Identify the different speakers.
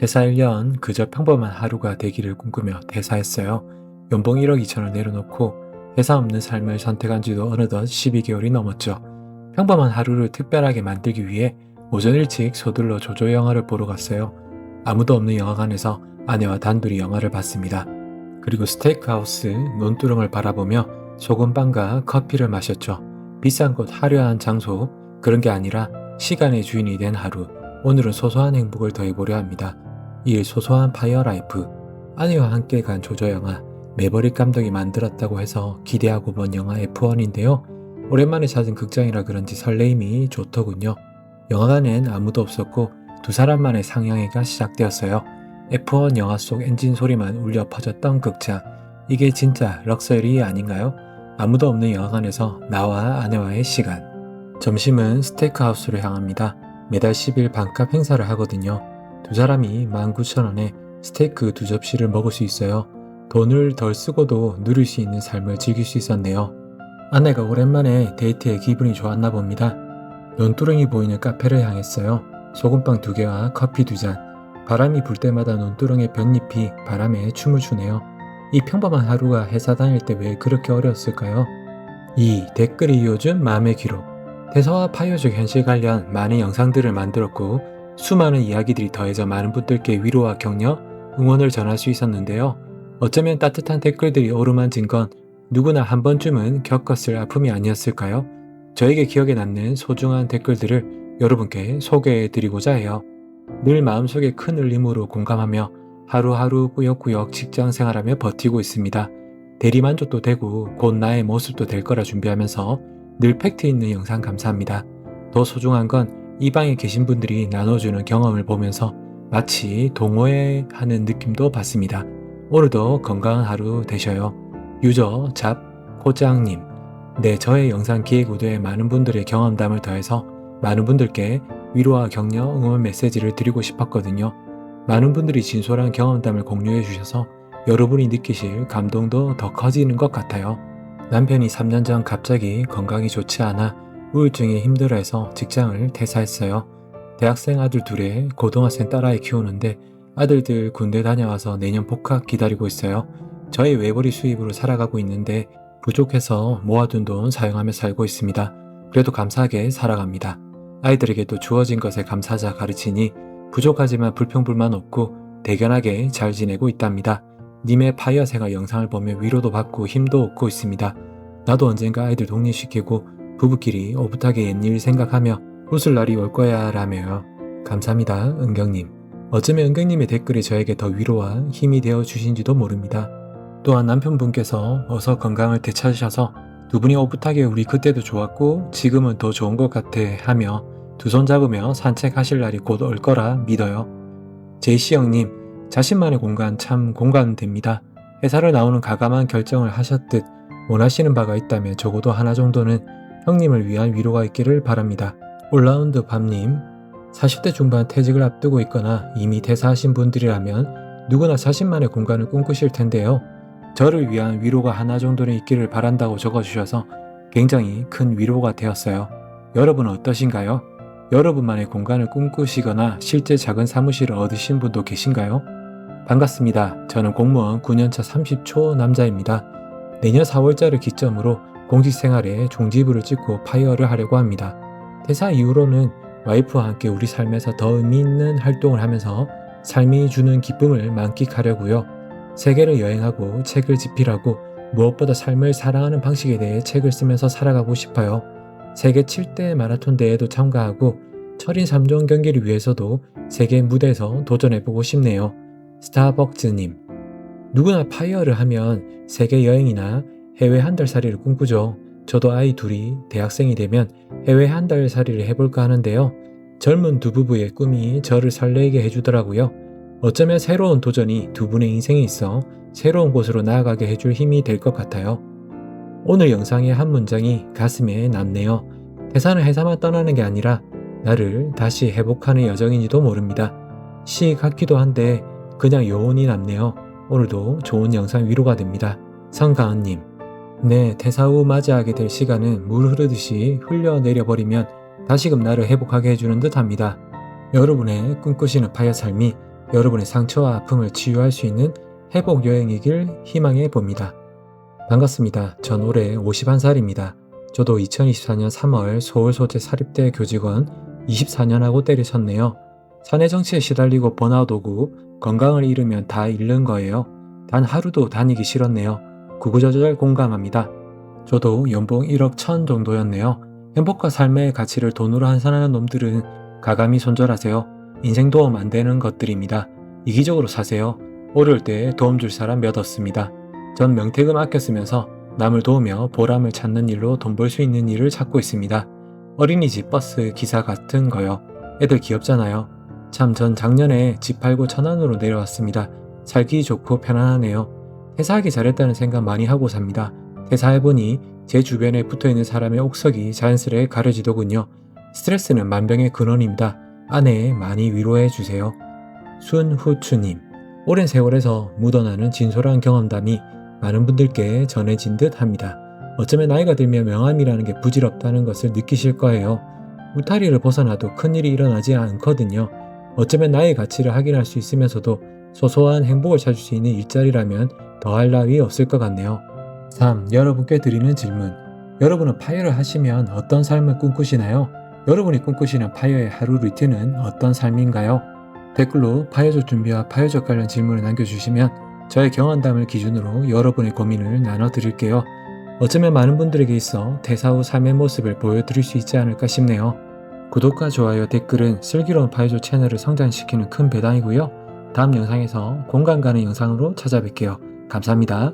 Speaker 1: 퇴사 1년 그저 평범한 하루가 되기를 꿈꾸며 퇴사했어요. 연봉 1억 2천을 내려놓고 회사 없는 삶을 선택한 지도 어느덧 12개월이 넘었죠. 평범한 하루를 특별하게 만들기 위해 오전 일찍 서둘러 조조 영화를 보러 갔어요. 아무도 없는 영화관에서 아내와 단둘이 영화를 봤습니다. 그리고 스테이크하우스 논두렁을 바라보며 소금빵과 커피를 마셨죠. 비싼 곳 화려한 장소 그런 게 아니라 시간의 주인이 된 하루. 오늘은 소소한 행복을 더해보려 합니다. 이 소소한 파이어 라이프. 아내와 함께 간 조조 영화 매버릭 감독이 만들었다고 해서 기대하고 본 영화 F1인데요. 오랜만에 찾은 극장이라 그런지 설레임이 좋더군요. 영화관엔 아무도 없었고 두 사람만의 상영회가 시작되었어요. F1 영화 속 엔진 소리만 울려 퍼졌던 극장. 이게 진짜 럭셔리 아닌가요? 아무도 없는 영화관에서 나와 아내와의 시간. 점심은 스테이크하우스로 향합니다. 매달 10일 반값 행사를 하거든요. 두 사람이 19,000원에 스테이크 두 접시를 먹을 수 있어요. 돈을 덜 쓰고도 누릴 수 있는 삶을 즐길 수 있었네요. 아내가 오랜만에 데이트에 기분이 좋았나 봅니다. 논두렁이 보이는 카페를 향했어요. 소금빵 두 개와 커피 두 잔. 바람이 불 때마다 논두렁의 볏잎이 바람에 춤을 추네요. 이 평범한 하루가 회사 다닐 때 왜 그렇게 어려웠을까요? 2. 댓글이 이어준 마음의 기록. 대사와 파이어족 현실 관련 많은 영상들을 만들었고 수많은 이야기들이 더해져 많은 분들께 위로와 격려, 응원을 전할 수 있었는데요. 어쩌면 따뜻한 댓글들이 어루만진 건 누구나 한 번쯤은 겪었을 아픔이 아니었을까요? 저에게 기억에 남는 소중한 댓글들을 여러분께 소개해 드리고자 해요. 늘 마음속에 큰 울림으로 공감하며 하루하루 꾸역꾸역 직장 생활하며 버티고 있습니다. 대리만족도 되고 곧 나의 모습도 될 거라 준비하면서 늘 팩트 있는 영상 감사합니다. 더 소중한 건 이 방에 계신 분들이 나눠주는 경험을 보면서 마치 동호회 하는 느낌도 받습니다. 오늘도 건강한 하루 되셔요. 유저 잡 호장님 네 저의 영상 기획 의도에 많은 분들의 경험담을 더해서 많은 분들께 위로와 격려 응원 메시지를 드리고 싶었거든요. 많은 분들이 진솔한 경험담을 공유해 주셔서 여러분이 느끼실 감동도 더 커지는 것 같아요. 남편이 3년 전 갑자기 건강이 좋지 않아 우울증에 힘들어해서 직장을 퇴사했어요. 대학생 아들 둘에 고등학생 딸아이 키우는데 아들들 군대 다녀와서 내년 복학 기다리고 있어요. 저희 외벌이 수입으로 살아가고 있는데 부족해서 모아둔 돈 사용하며 살고 있습니다. 그래도 감사하게 살아갑니다. 아이들에게도 주어진 것에 감사하자 가르치니 부족하지만 불평불만 없고 대견하게 잘 지내고 있답니다. 님의 파이어 생활 영상을 보며 위로도 받고 힘도 얻고 있습니다. 나도 언젠가 아이들 독립시키고 부부끼리 오붓하게 옛일 생각하며 웃을 날이 올 거야 라며요. 감사합니다, 은경님. 어쩌면 은경님의 댓글이 저에게 더 위로와 힘이 되어 주신지도 모릅니다. 또한 남편분께서 어서 건강을 되찾으셔서 두 분이 오붓하게 우리 그때도 좋았고 지금은 더 좋은 것 같아 하며 두 손 잡으며 산책하실 날이 곧 올 거라 믿어요. 제이씨 형님, 자신만의 공간 참 공감됩니다. 회사를 나오는 가감한 결정을 하셨듯 원하시는 바가 있다면 적어도 하나 정도는 형님을 위한 위로가 있기를 바랍니다. 올라운드 밤님, 40대 중반 퇴직을 앞두고 있거나 이미 퇴사하신 분들이라면 누구나 자신만의 공간을 꿈꾸실 텐데요. 저를 위한 위로가 하나 정도는 있기를 바란다고 적어주셔서 굉장히 큰 위로가 되었어요. 여러분은 어떠신가요? 여러분만의 공간을 꿈꾸시거나 실제 작은 사무실을 얻으신 분도 계신가요? 반갑습니다. 저는 공무원 9년차 30초 남자입니다. 내년 4월자를 기점으로 공직 생활에 종지부를 찍고 파이어를 하려고 합니다. 퇴사 이후로는 와이프와 함께 우리 삶에서 더 의미 있는 활동을 하면서 삶이 주는 기쁨을 만끽하려고요. 세계를 여행하고 책을 집필하고 무엇보다 삶을 사랑하는 방식에 대해 책을 쓰면서 살아가고 싶어요. 세계 7대 마라톤 대회도 참가하고 철인 3종 경기를 위해서도 세계 무대에서 도전해보고 싶네요. 스타벅즈님. 누구나 파이어를 하면 세계 여행이나 해외 한 달 살이를 꿈꾸죠. 저도 아이 둘이 대학생이 되면 해외 한 달 살이를 해볼까 하는데요. 젊은 두 부부의 꿈이 저를 설레게 해주더라고요. 어쩌면 새로운 도전이 두 분의 인생에 있어 새로운 곳으로 나아가게 해줄 힘이 될 것 같아요. 오늘 영상의 한 문장이 가슴에 남네요. 회사는 회사만 떠나는 게 아니라 나를 다시 회복하는 여정인지도 모릅니다. 시 같기도 한데 그냥 여운이 남네요. 오늘도 좋은 영상 위로가 됩니다. 성가은님. 네, 퇴사 후 맞이하게 될 시간은 물 흐르듯이 흘려내려버리면 다시금 나를 회복하게 해주는 듯 합니다. 여러분의 꿈꾸시는 파이어 삶이 여러분의 상처와 아픔을 치유할 수 있는 회복 여행이길 희망해 봅니다. 반갑습니다. 전 올해 51살입니다. 저도 2024년 3월 서울 소재 사립대 교직원 24년하고 때리쳤네요. 사내 정치에 시달리고 번아웃 오고 건강을 잃으면 다 잃는 거예요. 단 하루도 다니기 싫었네요. 구구절절 공감합니다. 저도 연봉 1억 천 정도였네요. 행복과 삶의 가치를 돈으로 환산하는 놈들은 가감히 손절하세요. 인생 도움 안 되는 것들입니다. 이기적으로 사세요. 어려울 때 도움 줄 사람 몇 없습니다. 전 명태금 아껴 쓰면서 남을 도우며 보람을 찾는 일로 돈 벌 수 있는 일을 찾고 있습니다. 어린이집 버스 기사 같은 거요. 애들 귀엽잖아요. 참 전 작년에 집 팔고 천안으로 내려왔습니다. 살기 좋고 편안하네요. 퇴사하기 잘했다는 생각 많이 하고 삽니다. 퇴사해보니 제 주변에 붙어있는 사람의 옥석이 자연스레 가려지더군요. 스트레스는 만병의 근원입니다. 아내 많이 위로해 주세요. 순후추님. 오랜 세월에서 묻어나는 진솔한 경험담이 많은 분들께 전해진 듯 합니다. 어쩌면 나이가 들면 명함이라는 게 부질없다는 것을 느끼실 거예요. 울타리를 벗어나도 큰일이 일어나지 않거든요. 어쩌면 나의 가치를 확인할 수 있으면서도 소소한 행복을 찾을 수 있는 일자리라면 더할 나위 없을 것 같네요. 3. 여러분께 드리는 질문. 여러분은 파이어를 하시면 어떤 삶을 꿈꾸시나요? 여러분이 꿈꾸시는 파이어의 하루 루틴은 어떤 삶인가요? 댓글로 파이어족 준비와 파이어족 관련 질문을 남겨주시면 저의 경험담을 기준으로 여러분의 고민을 나눠드릴게요. 어쩌면 많은 분들에게 있어 퇴사 후 삶의 모습을 보여드릴 수 있지 않을까 싶네요. 구독과 좋아요, 댓글은 슬기로운 파이어족 채널을 성장시키는 큰 배당이고요. 다음 영상에서 공감 가는 영상으로 찾아뵐게요. 감사합니다.